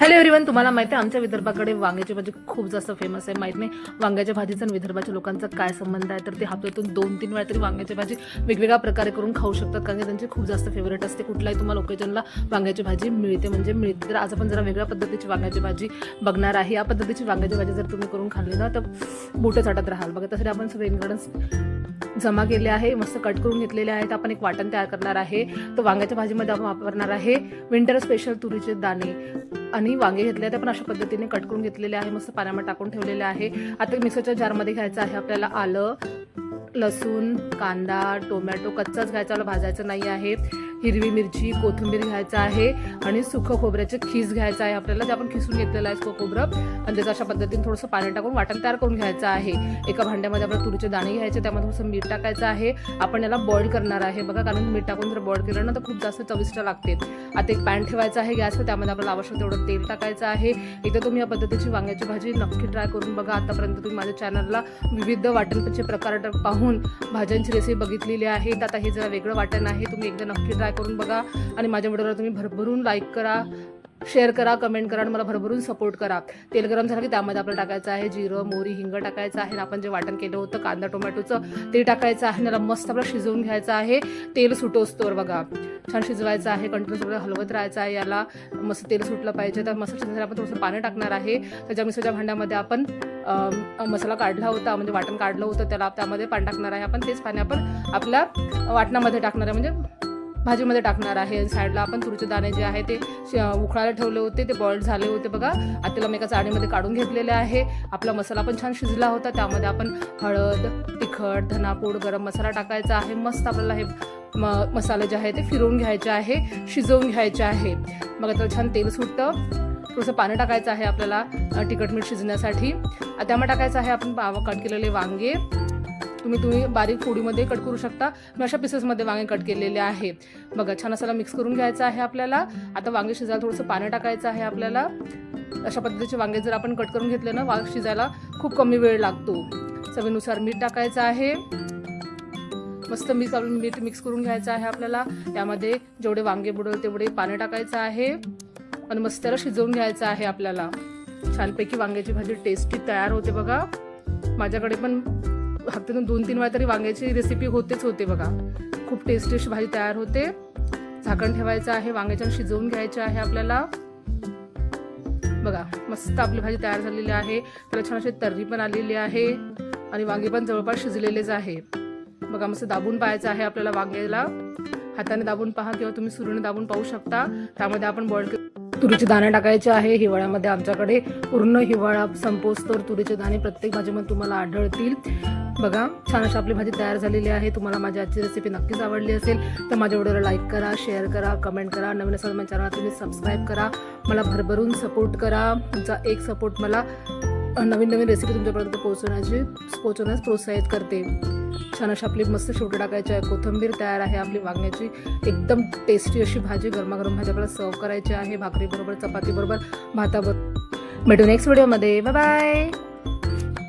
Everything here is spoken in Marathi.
हॅलो एव्हरीवन तुम्हाला माहिती आहे आमच्या विदर्भाकडे वांग्याची भाजी खूप जास्त फेमस आहे. माहीत नाही वांग्याच्या भाजीचा आणि विदर्भाच्या लोकांचा काय संबंध आहे? तर ते हप्त्यातून दोन तीन वेळा तरी वांग्याची भाजी वेगवेगळ्या प्रकारे करून खाऊ शकतात कारण की त्यांची खूप जास्त फेवरेट असते. कुठलाही तुम्हाला ओकेजनला वांग्याची भाजी मिळते म्हणजे मिळते. तर आज आपण जरा वेगळ्या पद्धतीची वांग्याची भाजी बघणार आहे. या पद्धतीची वांग्याची भाजी जर तुम्ही करून खाल्ली ना तर बोटं चाटत राहाल. बघा त्यासाठी आपण सगळे इन्ग्रेडियंट्स जमा केले आहे मस्त कट करून घेतलेले आहेत. आपण एक वाटण तयार करणार आहे. तर वांग्याच्या भाजीमध्ये आपण वापरणार आहे. विंटर स्पेशल तुरीचे दाणे आणि वांगे घेतले आहेत. आपण अशा पद्धतीने कट करून घेतलेले आहे. मस्त पाण्यामध्ये टाकून ठेवलेले आहे. आता मिक्सरच्या जारमध्ये घ्यायचं आहे. आपल्याला आलं लसूण कांदा टोमॅटो कच्चाच घ्यायचा भाजायचं नाही आहे. हिरवी मिरची कोथिंबीर घ्यायचं आहे आणि सुकं खोबऱ्याचे खीस घ्यायचं आहे. आपल्याला जे आपण खिसून घेतलेलं आहे सुकं खोबरं आणि त्याचं अशा पद्धतीने थोडंसं पाणी टाकून वाटण तयार करून घ्यायचं आहे. एका भांड्यामध्ये आपण तुरीचे दाणे घ्यायचे त्यामध्ये थोडंसं मीठ टाकायचं आहे. आपण याला बॉईल करणार आहे. बघा कारण मीठ टाकून जर बॉईल केलं ना तर खूप जास्त चविष्ट लागते. आता एक पॅन ठेवायचं आहे गॅसवर त्यामध्ये आपल्याला आवश्यक तेवढं तेल टाकायचं आहे. एकदा तुम्ही या पद्धतीची वांग्याची भाजी नक्की ट्राय करून बघा. आतापर्यंत तुम्ही माझ्या चॅनलला विविध वाटणचे प्रकार पाहून भाज्यांची रेसिपी बघितलेली आहे. तर आता हे जरा वेगळं वाटण आहे तुम्ही एकदा नक्की ट्राय करून बघा. आणि माझ्या व्हिडिओला तुम्ही भरभरून लाईक करा. शेअर करा कमेंट करा आणि मला भरभरून सपोर्ट करा. तेल गरम झालं की त्यामध्ये आपलं टाकायचं आहे जिरं मोरी हिंग टाकायचं आहे. आणि आपण जे वाटण केलं होतं कांदा टोमॅटोचं ते टाकायचं आहे. आणि त्याला मस्त आपलं शिजवून घ्यायचं आहे. तेल सुटोस्तोवर बघा. छान शिजवायचं आहे. कंटिन्यू सगळं हलवत राहायचं आहे. याला मस्त तेल सुटलं पाहिजे. तर मस्त शिजण्यासाठी आपण थोडंसं पाणी टाकणार आहे. त्याच्या मिसळच्या भांड्यामध्ये आपण मसाला काढला होता म्हणजे वाटण काढलं होतं त्याला त्यामध्ये पाणी टाकणार आहे. आपण तेच पाणी आपण आपल्या वाटणामध्ये टाकणार आहे. म्हणजे भाजीमध्ये टाकणार आहे. साईडला आपण तुरीचे दाणे जे आहे ते श- उकळायला ठेवले होते ते बॉईल झाले होते बघा. आता मी एका चाळणीमध्ये काढून घेतलेले आहे. आपला मसाला पण छान शिजला होता. त्यामध्ये आपण हळद तिखट धनापूड गरम मसाला टाकायचा आहे. मस्त आपल्याला हे म मसाले जे आहे ते फिरवून घ्यायचे आहे शिजवून घ्यायचे आहे. मग आता छान तेल सुटतं. थोडंसं पाणी टाकायचं आहे आपल्याला तिखट मीठ शिजण्यासाठी. आता त्यामध्ये टाकायचं आहे आपण पाव- कट केलेले वांगे. तुम्ही तुम्ही बारीक फोडीमध्ये कट करू शकता. मी अशा पीसेसमध्ये वांगे कट केलेले आहे. बघा छान असाला मिक्स करून घ्यायचं आहे आपल्याला. आता वांगे शिजायला थोडंसं पाणी टाकायचं आहे आपल्याला. अशा पद्धतीचे वांगे जर आपण कट करून घेतले ना वांग शिजायला खूप कमी वेळ लागतो. चवीनुसार मीठ टाकायचं आहे. मस्त मिक्स आपण मीठ मिक्स करून घ्यायचं आहे आपल्याला. त्यामध्ये जेवढे वांगे बुडवले तेवढे पाणी टाकायचं आहे. आणि मस्त त्याला शिजवून घ्यायचं आहे आपल्याला. छानपैकी वांग्याची भाजी टेस्टी तयार होते बघा. माझ्याकडे पण हप्त्यातून दोन तीन वेळा तरी वांग्याची रेसिपी होतेच होते बघा. खूप टेस्टी अशी भाजी तयार होते. झाकण ठेवायचं आहे वांग्याच्या शिजवून घ्यायचं आहे आपल्याला. बघा मस्त आपली भाजी तयार झालेली आहे. त्याला छान अशी तर्री पण आलेली आहे. आणि वांगे पण जवळपास शिजलेलेच आहे. बघा मस्त दाबून पाहायचं आहे आपल्याला वांग्याला. हाताने दाबून पहा किंवा तुम्ही सुरीने दाबून पाहू शकता. त्यामध्ये आपण बॉईल तुरीचे दाणे टाकायचे आहे. हिवाळ्यामध्ये आमच्याकडे पूर्ण हिवाळा संपोस्तोर तुरीचे दाणे प्रत्येक भाजीमध्ये तुम्हाला आढळतील. बघा छान अशी आपली भाजी तयार झालेली आहे. तुम्हाला माझी आजची रेसिपी नक्कीच आवडली असेल तर माझ्या व्हिडिओला लाईक करा शेअर करा कमेंट करा. नवीन असाल माझ्या चॅनलला तुम्ही सबस्क्राईब करा. मला भरभरून सपोर्ट करा. तुमचा एक सपोर्ट मला नवीन नवीन रेसिपी तुमच्यापर्यंत पोहोचवण्याची पोहोचवण्यास प्रोत्साहित करते. छान अशी आपली मस्त शेवटी टाकायची आहे. कोथिंबीर तयार आहे आपली वांग्याची. एकदम टेस्टी अशी भाजी गरमागरम भाजी आपल्याला सर्व करायची आहे. भाकरीबरोबर चपातीबरोबर भाताबरोबर. भेटू नेक्स्ट व्हिडिओमध्ये बाय बाय